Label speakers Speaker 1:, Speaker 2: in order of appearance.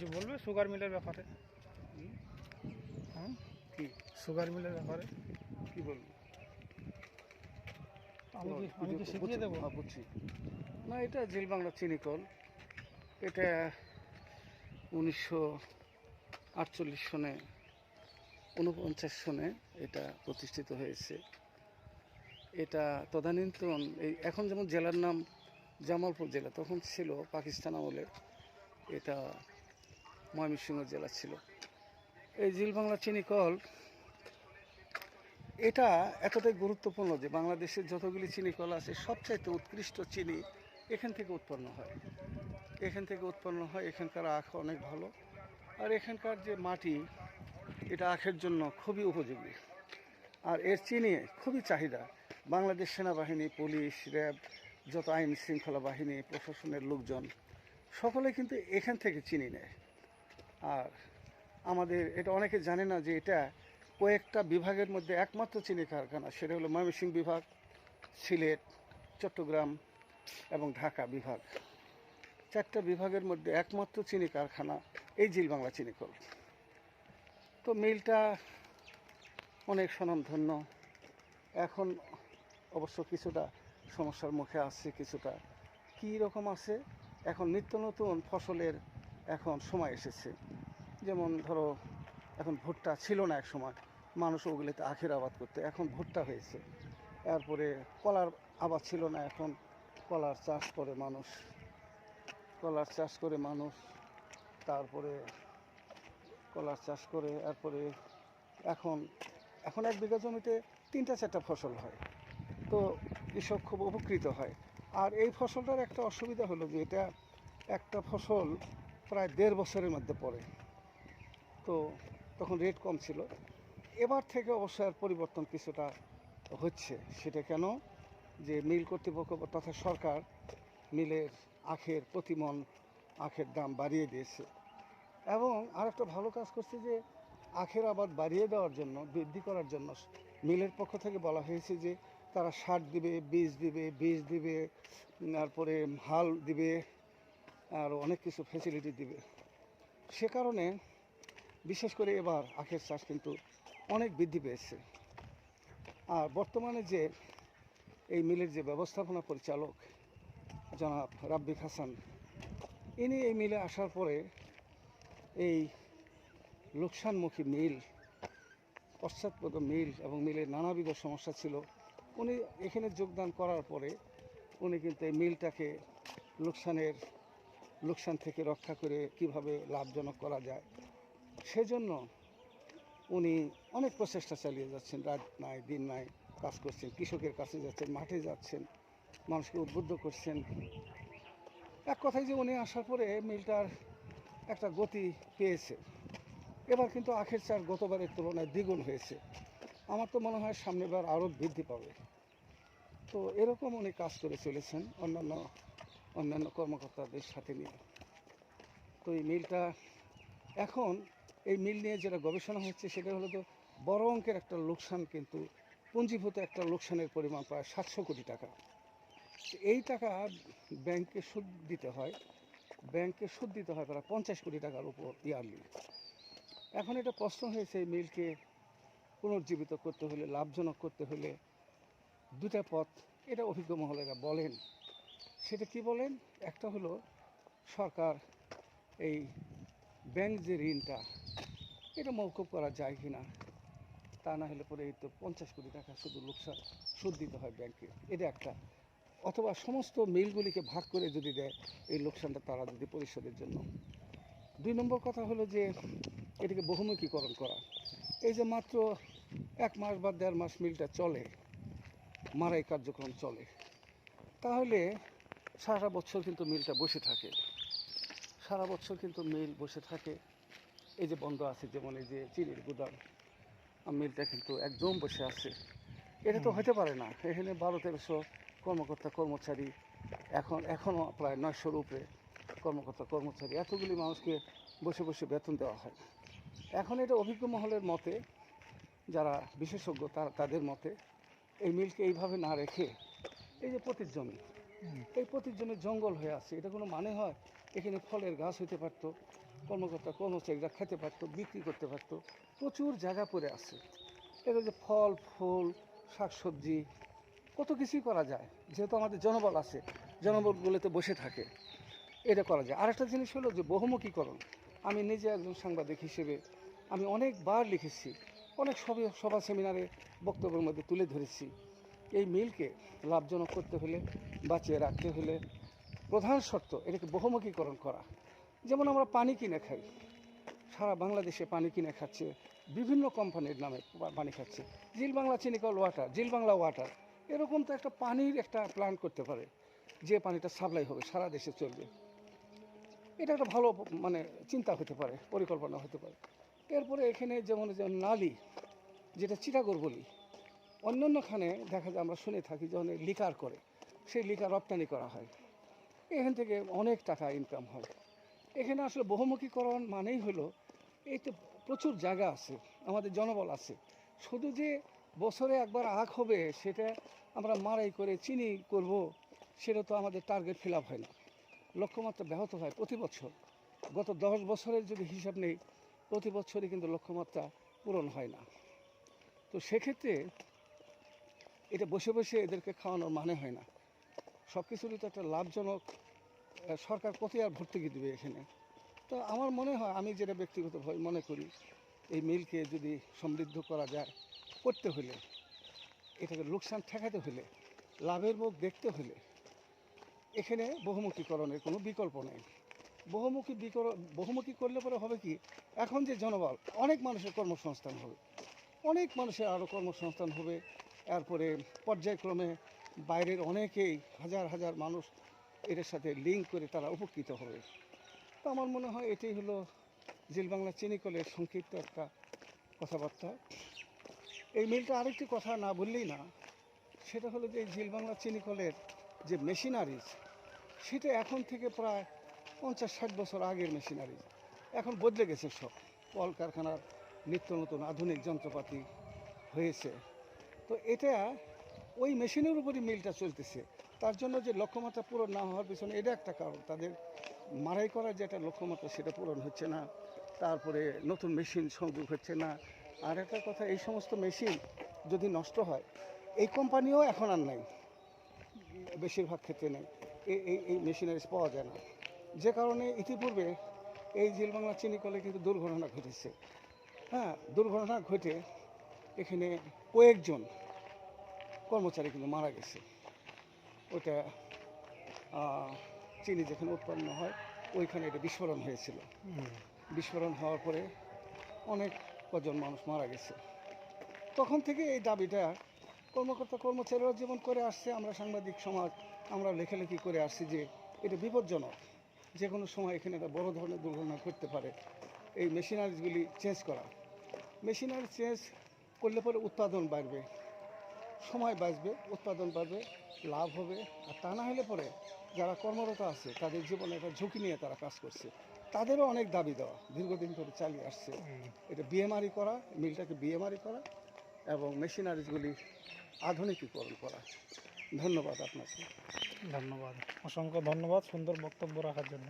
Speaker 1: কিছু বলবে? সুগার মিলের ব্যাপারে। হ্যাঁ
Speaker 2: কি?
Speaker 1: সুগার মিলের ব্যাপারে।
Speaker 2: কি বলব?
Speaker 1: আমি কি আমি কি শিখিয়ে দেবো?
Speaker 2: হ্যাঁ, বুঝছি। না এটা জিল বাংলা চিনিকল এটা উনিশশো আটচল্লিশ সনে উনপঞ্চাশ সনে এটা প্রতিষ্ঠিত হয়েছে। এটা তদানীন্তন এই এখন যেমন জেলার নাম জামালপুর জেলা তখন ছিল পাকিস্তান আমলে এটা ময়মনসিংহ জেলা ছিল। এই জিল বাংলা চিনিকল এটা এতটাই গুরুত্বপূর্ণ যে বাংলাদেশের যতগুলি চিনি কল আছে, সবচাইতে উৎকৃষ্ট চিনি এখান থেকে উৎপন্ন হয়। এখান থেকে উৎপন্ন হয়, এখানকার আখ অনেক ভালো। আর এখানকার যে মাটি, এটা আখের জন্য খুবই উপযোগী। আর এর চিনি খুবই চাহিদা। বাংলাদেশ সেনাবাহিনী, পুলিশ, র্যাব, যত আইন শৃঙ্খলা বাহিনী, প্রশাসনের লোকজন, সকলে কিন্তু এখান থেকে চিনি নেয়। আর আমাদের, এটা অনেকে জানে না যে এটা কয়েকটা বিভাগের মধ্যে একমাত্র চিনি কারখানা, সেটা হলো ময়মনসিংহ বিভাগ, সিলেট, চট্টগ্রাম এবং ঢাকা বিভাগ। চারটা বিভাগের মধ্যে একমাত্র চিনি কারখানা, এই জিল বাংলা চিনি কল। তো মিলটা অনেক স্বনামধন্য। এখন অবশ্য কিছুটা সমস্যার মুখে আসছে কিছুটা। কী রকম আছে? এখন নিত্য নতুন ফসলের এখন সময় এসেছে। যেমন ধরো, এখন ভুট্টা ছিল না এক সময়। মানুষ ওগুলিতে আখের আবাদ করতে। এখন ভুট্টা হয়েছে। এরপরে কলার আবাদ ছিল না এখন। কলার চাষ করে মানুষ। কলার চাষ করে মানুষ। তারপরে কলার চাষ করে, এরপরে এখন এখন এক বিঘা জমিতে তিনটা চারটা ফসল হয়। তো কৃষক খুব উপকৃত হয়। আর এই ফসলটার একটা অসুবিধা হলো যে এটা একটা ফসল প্রায় দেড় বছরের মধ্যে পড়ে। তো তখন রেট কম ছিল। এবার থেকে অবশ্য আর পরিবর্তন কিছুটা হচ্ছে। সেটা কেন? যে মিল কর্তৃপক্ষ তথা সরকার মিলের আখের প্রতিমন আখের দাম বাড়িয়ে দিয়েছে। এবং আর একটা ভালো কাজ করছে যে আখের আবাদ বাড়িয়ে দেওয়ার জন্য, বৃদ্ধি করার জন্য মিলের পক্ষ থেকে বলা হয়েছে যে তারা সার দিবে বীজ দিবে বীজ দিবে, তারপরে হাল দিবে আর অনেক কিছু ফ্যাসিলিটি দিবে। সে কারণে বিশেষ করে এবার আখের চাষ কিন্তু অনেক বৃদ্ধি পেয়েছে। আর বর্তমানে যে এই মিলের যে ব্যবস্থাপনা পরিচালক জনাব রাব্বিক হাসান ইনি এই মিলে আসার পরে এই লোকসানমুখী মিল, পশ্চাৎপদ মিল এবং মিলের নানাবিধ সমস্যা ছিল, উনি এখানে যোগদান করার পরে উনি কিন্তু এই মিলটাকে লোকসানের লোকসান থেকে রক্ষা করে কীভাবে লাভজনক করা যায়, সেজন্য উনি অনেক প্রচেষ্টা চালিয়ে যাচ্ছেন, রাত নাই, দিন নাই, কাজ করছেন, কৃষকের কাছে যাচ্ছেন, মাঠে যাচ্ছেন, মানুষকে উদ্বুদ্ধ করছেন। এক কথায় যে উনি আসার পরে মিলটার একটা গতি পেয়েছে। এবার কিন্তু আখের চার গতবারের তুলনায় দ্বিগুণ হয়েছে। আমার তো মনে হয় সামনেবার আরও বৃদ্ধি পাবে। তো এরকম উনি কাজ করে চলেছেন অন্যান্য অন্যান্য কর্মকর্তাদের সাথে নিয়ে। তো এই মিলটা এখন এই মিল নিয়ে যেটা গবেষণা হচ্ছে, সেটা হলো তো বড় অঙ্কের একটা লোকসান কিন্তু পুঞ্জীভূত একটা লোকসানের পরিমাণ প্রায় সাতশো কোটি টাকা। এই টাকা ব্যাংকে সুদ দিতে হয়, ব্যাংকে সুদ দিতে হয় প্রায় পঞ্চাশ কোটি টাকার উপর ইয়ারলি এখন এটা প্রশ্ন হয়েছে এই মিলকে পুনর্জীবিত করতে হলে, লাভজনক করতে হলে দুটা পথ, এটা অভিজ্ঞ মহলেরা বলেন। সেটা কি বলেন? একটা হলো সরকার এই ব্যাংক যে ঋণটা, এটা মৌকুব করা যায় কি না? তা না হলে পরে এই তো পঞ্চাশ কোটি টাকা শুধু লোকসান সুদ দিতে হয় ব্যাংকে এটা একটা। অথবা সমস্ত মিলগুলিকে ভাগ করে যদি দেয়, এই লোকসানটা তারা যদি পরিশোধের জন্য। দুই নম্বর কথা হলো যে, এটাকে বহুমুখীকরণ করা। এই যে মাত্র এক মাস বা দেড় মাস মিলটা চলে, মারাই কার্যক্রম চলে। তাহলে সারা বছর কিন্তু মিলটা বসে থাকে। সারা বছর কিন্তু মিল বসে থাকে। এই যে বন্ধ আছে যেমন এই যে চিনির গুদাম মিলটা কিন্তু একদম বসে আছে। এটা তো হতে পারে না। এখানে বারো তেরোশো কর্মকর্তা কর্মচারী এখন এখনও প্রায় নয়শোর উপরে কর্মকর্তা কর্মচারী। এতগুলি মানুষকে বসে বসে বেতন দেওয়া হয়। এখন এটা অভিজ্ঞ মহলের মতে যারা বিশেষজ্ঞ তারা তাদের মতে এই মিলকে এইভাবে না রেখে এই যে পতির জমি এই জমি জঙ্গল হয়ে আছে। এটা কোনো মানে হয়? এখানে ফলের গাছ হইতে পারতো, কর্মকর্তা কর্মচারীরা খেতে পারতো, বিক্রি করতে পারতো, প্রচুর জায়গা পড়ে আছে। এটা যে ফল, ফুল, শাকসবজি, কত কিছুই করা যায়। যেহেতু আমাদের জনবল আছে, জনবলগুলোতে বসে থাকে, এটা করা যায়। আরেকটা জিনিস হলো যে বহুমুখীকরণ। আমি নিজে একজন সাংবাদিক হিসেবে আমি অনেকবার লিখেছি, অনেক সভা, সেমিনারে বক্তব্যের মধ্যে তুলে ধরেছি। এই মিলকে লাভজনক করতে হলে, বাঁচিয়ে রাখতে হলে প্রধান শর্ত এটাকে বহুমুখীকরণ করা। যেমন আমরা পানি কিনে খাই, সারা বাংলাদেশে পানি কিনে খাচ্ছে, বিভিন্ন কোম্পানির নামে পানি খাচ্ছে। জিল বাংলা চিনিকল ওয়াটার, জিল বাংলা ওয়াটার, এরকম তো একটা পানির একটা প্ল্যান করতে পারে, যে পানিটা সাপ্লাই হবে, সারা দেশে চলবে। এটা একটা ভালো মানে চিন্তা হতে পারে, পরিকল্পনা হতে পারে। এরপরে এখানে যেমন নালি, যেটা চিটাগর বলি অন্যান্যখানে দেখা যায় আমরা শুনে থাকি যখন লিকার করে, সেই লিকার রপ্তানি করা হয়। এখান থেকে অনেক টাকা ইনকাম হয়। এখানে আসলে বহুমুখীকরণ মানেই হলো, এই তো প্রচুর জায়গা আছে, আমাদের জনবল আছে। শুধু যে বছরে একবার আখ হবে সেটা আমরা মারাই করে চিনি করব, সেটা তো আমাদের টার্গেট ফিল আপ হয় না। লক্ষ্যমাত্রা ব্যাহত হয় প্রতি বছর। গত দশ বছরের যদি হিসাব নেই, প্রতি বছরই কিন্তু লক্ষ্যমাত্রা পূরণ হয় না। তো সেক্ষেত্রে এটা বসে বসে এদেরকে খাওয়ানোর মানে হয় না। সব কিছুরই তো একটা লাভজনক সরকার কত আর ভর্তুকি দেবে এখানে? তো আমার মনে হয়, আমি যেটা ব্যক্তিগতভাবে মনে করি, এই মিলকে যদি সমৃদ্ধ করা যায় করতে হলে, এটাকে লোকসান ঠেকাতে হলে, লাভের মুখ দেখতে হলে, এখানে বহুমুখীকরণের কোনো বিকল্প নেই। বহুমুখী বিকর বহুমুখী করলে পরে হবে কি, এখন যে জনবল, অনেক মানুষের কর্মসংস্থান হবে। অনেক মানুষের আরও কর্মসংস্থান হবে এরপরে পর্যায়ক্রমে বাইরের অনেকেই হাজার হাজার মানুষ এটার সাথে লিঙ্ক করে তারা উপকৃত হবে। তো আমার মনে হয় এটাই হলো জিল বাংলা চিনিকলের সংক্ষিপ্ত একটা কথাবার্তা। এই মিলটা আরেকটি কথা না বললেই না, সেটা হলো যে এই ঝিল বাংলা চিনিকলের যে মেশিনারিজ সেটা এখন থেকে প্রায় পঞ্চাশ ষাট বছর আগের মেশিনারিজ এখন বদলে গেছে সব। কল কারখানার নিত্য নতুন আধুনিক যন্ত্রপাতি হয়েছে। তো এটা ওই মেশিনের উপরই মিলটা চলতেছে। তার জন্য যে লক্ষ্যমাত্রা পূরণ না হওয়ার পিছনে এটা একটা কারণ। তাদের মারাই করার যেটা লক্ষ্যমাত্রা সেটা পূরণ হচ্ছে না, তারপরে নতুন মেশিন সংযোগ হচ্ছে না। আর একটা কথা, এই সমস্ত মেশিন যদি নষ্ট হয়, এই কোম্পানিও এখন আর নাই, বেশিরভাগ ক্ষেত্রে নেই। এই এই মেশিনারিজ পাওয়া যায় না। যে কারণে ইতিপূর্বে এই জিল বাংলা চিনি কলে কিন্তু দুর্ঘটনা ঘটেছে। হ্যাঁ দুর্ঘটনা ঘটে এখানে কয়েকজন কর্মচারী কিন্তু মারা গেছে। ওটা আহ, চিনি যেখানে উৎপন্ন হয় ওইখানে এটা বিস্ফোরণ হয়েছিল। বিস্ফোরণ হওয়ার পরে অনেক কজন মানুষ মারা গেছে। তখন থেকে এই দাবিটা কর্মকর্তা কর্মচারীরা যেমন করে আসছে আমরা সাংবাদিক সমাজ আমরা লেখালেখি করে আসছি যে এটা বিপজ্জনক। যে কোনো সময় এখানে একটা বড় ধরনের দুর্ঘটনা ঘটতে পারে। এই মেশিনারিজগুলি চেঞ্জ করা। মেশিনারি চেঞ্জ করলে পরে উৎপাদন বাড়বে। সময় বাঁচবে উৎপাদন বাড়বে লাভ হবে আর তা না হলে পরে যারা কর্মরত আছে তাদের জীবনে একটা ঝুঁকি নিয়ে তারা কাজ করছে। তাদেরও অনেক দাবি দেওয়া দীর্ঘদিন ধরে চালিয়ে আসছে। এটা বিএমআরই করা মিলটাকে বিএমআরই করা এবং মেশিনারিজগুলি আধুনিকীকরণ করা। ধন্যবাদ আপনাকে।
Speaker 1: ধন্যবাদ। অসংখ্য ধন্যবাদ সুন্দর বক্তব্য রাখার জন্য।